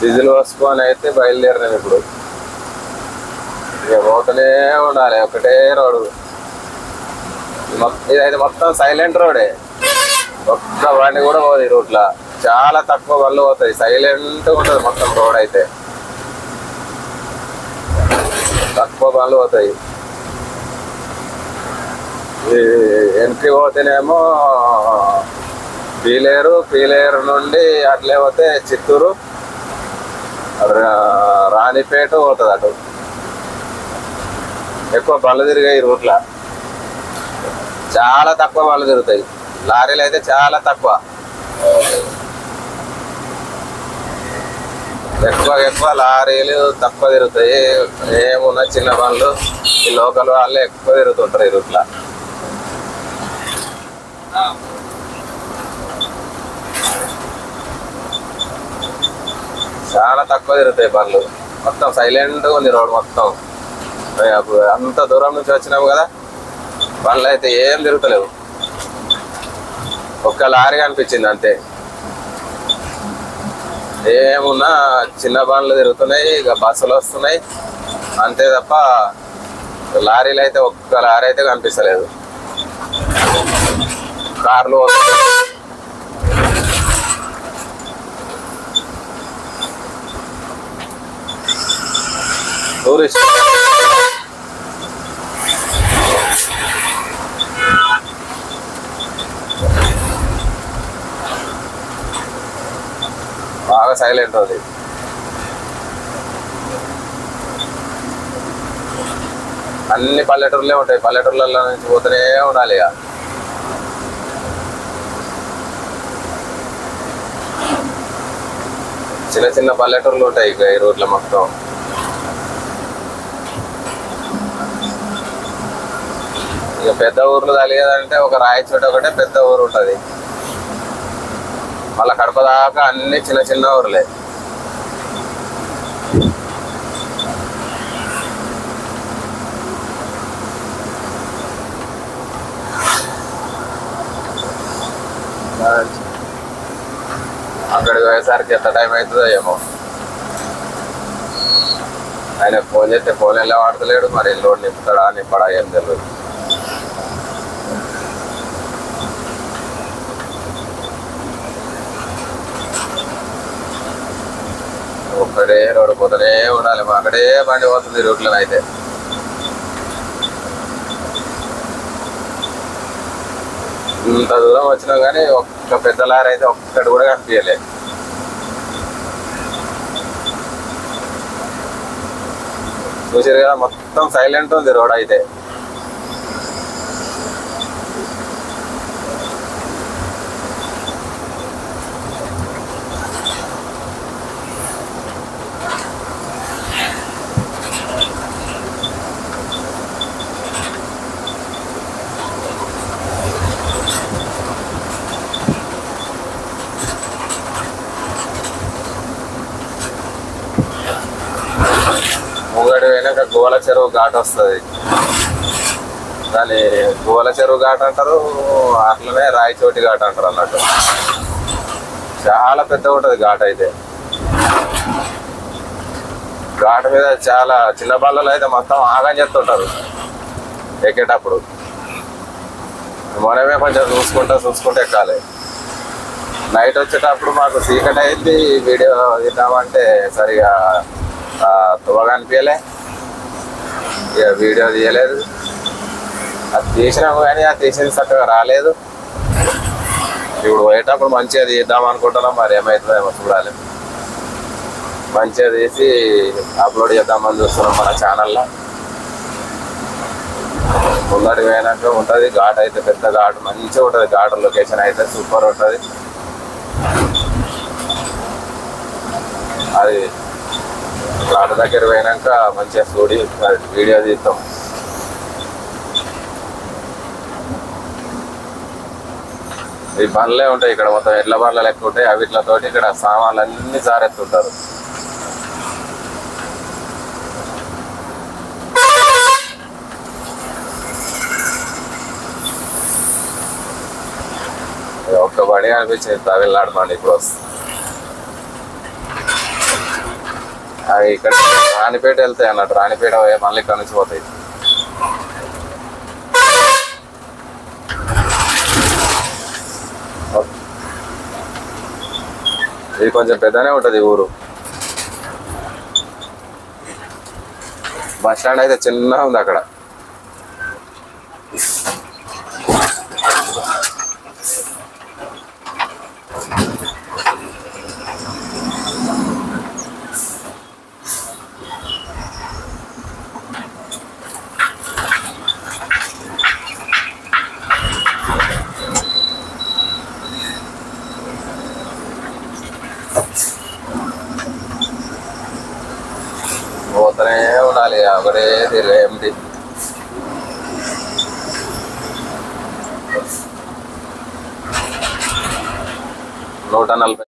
Diesel పోసుకొని అయితే బయలుదేరినాం ఇప్పుడు. ఇక పోతూనే ఉండాలి ఒకటే రోడ్డు. మొత్తం ఇదైతే మొత్తం సైలెంట్ రోడే ఒక్క బండి కూడా పోదు ఈ రూట్లో. చాలా తక్కువ బళ్ళు పోతాయి సైలెంట్ ఉంటుంది మొత్తం రోడ్ అయితే. తక్కువ బళ్ళు పోతాయి. ఎంట్రీ పోతేనేమో పీలేరు పీలేరు నుండి అట్లే పోతే చిత్తూరు. రాణిపేట పోతుంది అటు. ఎక్కువ బళ్ళు తిరిగాయి ఈ రూట్లో. చాలా తక్కువ బళ్ళు తిరుగుతాయి. లారీలు అయితే చాలా తక్కువ. ఎక్కువ ఎక్కువ లారీలు తక్కువ తిరుగుతాయి. ఏమున్నా చిన్న బండ్లు ఈ లోకల్ వాళ్ళే ఎక్కువ తిరుగుతుంటారు ఈ రూట్లో. చాలా తక్కువ తిరుగుతాయి బండ్లు. మొత్తం సైలెంట్గా ఉంది రోడ్ మొత్తం. అప్పుడు అంత దూరం నుంచి వచ్చినాము కదా. బండ్లు అయితే ఏం తిరుగుతలేవు. ఒక్క లారీ కనిపించింది అంతే. ఏమున్నా చిన్న బండ్లు తిరుగుతున్నాయి ఇక బస్సులు వస్తున్నాయి. అంతే తప్ప లారీలు అయితే ఒక్క లారీ అయితే కనిపిస్తలేదు. కార్లు వస్తున్నాయి. టూరిస్ట్ బాగా సైలెంట్ అది అన్ని పల్లెటూరులే ఉంటాయి. పల్లెటూర్లలో నుంచి పోతూనే ఉండాలి ఇక. చిన్న చిన్న పల్లెటూర్లు ఉంటాయి ఇక ఈ రోడ్ల మొత్తం. ఇక పెద్ద ఊర్లు తగిలేదంటే ఒక రాయచోట ఒకటే పెద్ద ఊరు ఉంటుంది. మళ్ళా కడప దాకా అన్ని చిన్న చిన్న ఊర్లే. అక్కడికి పోయేసరికి ఎంత టైం అవుతుందో ఏమో. ఆయన ఫోన్ చేస్తే ఫోన్ ఎలా వాడతలేడు మరి లోడ్ నింపుతాడా నింపడా ఏం తెలియదు ఒక్కడే రోడ్డు పోతలే ఉండాలి. మా అక్కడే బండి పోతుంది రోడ్లో అయితే. ఇంత దూరం వచ్చినా కానీ ఒక్క పెద్ద లారీ అయితే ఒక్కటి కూడా కనిపించలేదు. చూసారు కదా మొత్తం సైలెంట్ ఉంది రోడ్ అయితే. ముంగడి వెనక గోల చెరువు ఘాట్ వస్తుంది. దాని గోల చెరువు ఘాట్ అంటారు అట్లనే రాయచోటి ఘాట్ అంటారు అన్నట్టు. చాలా పెద్ద ఉంటుంది ఘాట్ అయితే. ఘాట్ మీద చాలా చిన్న బళ్ళలో అయితే మొత్తం ఆగం చేస్తుంటారు ఎక్కేటప్పుడు. మనమే కొంచెం చూసుకుంటా చూసుకుంటూ ఎక్కాలి. నైట్ వచ్చేటప్పుడు మాకు చీకటి అయింది వీడియో తిన్నామంటే సరిగా తువగా తువ్వగా అనిపించలే ఇక వీడియో తీయలేదు. అది తీసినాము కానీ అది తీసింది చక్కగా రాలేదు. ఇప్పుడు పోయేటప్పుడు మంచిగా తీద్దాం అనుకుంటున్నాం. మరి ఏమవుతుందో ఏమో చూడాలి. మంచిగా తీసి అప్లోడ్ చేద్దామని చూస్తున్నాం మన ఛానల్లో ముందడి పోయినాక ఉంటుంది. ఘాట్ అయితే పెద్ద ఘాట్. మంచిగా ఉంటుంది. ఘాట్ లొకేషన్ అయితే సూపర్ ఉంటుంది. అది ప్లాట్ దగ్గర పోయినాక మంచిగా చూడి వీడియో తీస్తాం ఈ బండ్లే ఉంటాయి ఇక్కడ మొత్తం ఎడ్ల బండ్ల లెక్క ఉంటాయి. అవిట్లతో ఇక్కడ సామాన్లు అన్ని జారెత్తుంటారు ఒక్క బండి కనిపించింది తమిళనాడు బండి ఇప్పుడు వస్తుంది. ఇక్కడ రాణిపేట వెళ్తాయి అన్నట్టు. రాణిపేట మళ్ళీ ఇక్కడ నుంచి పోతాయి. ఇది కొంచెం పెద్దనే ఉంటుంది ఊరు. బస్ స్టాండ్ అయితే చిన్నగా ఉంది అక్కడ. పోతూనే ఉండాలి ఒకటే తిరిగి ఏమిటి నూట నలభై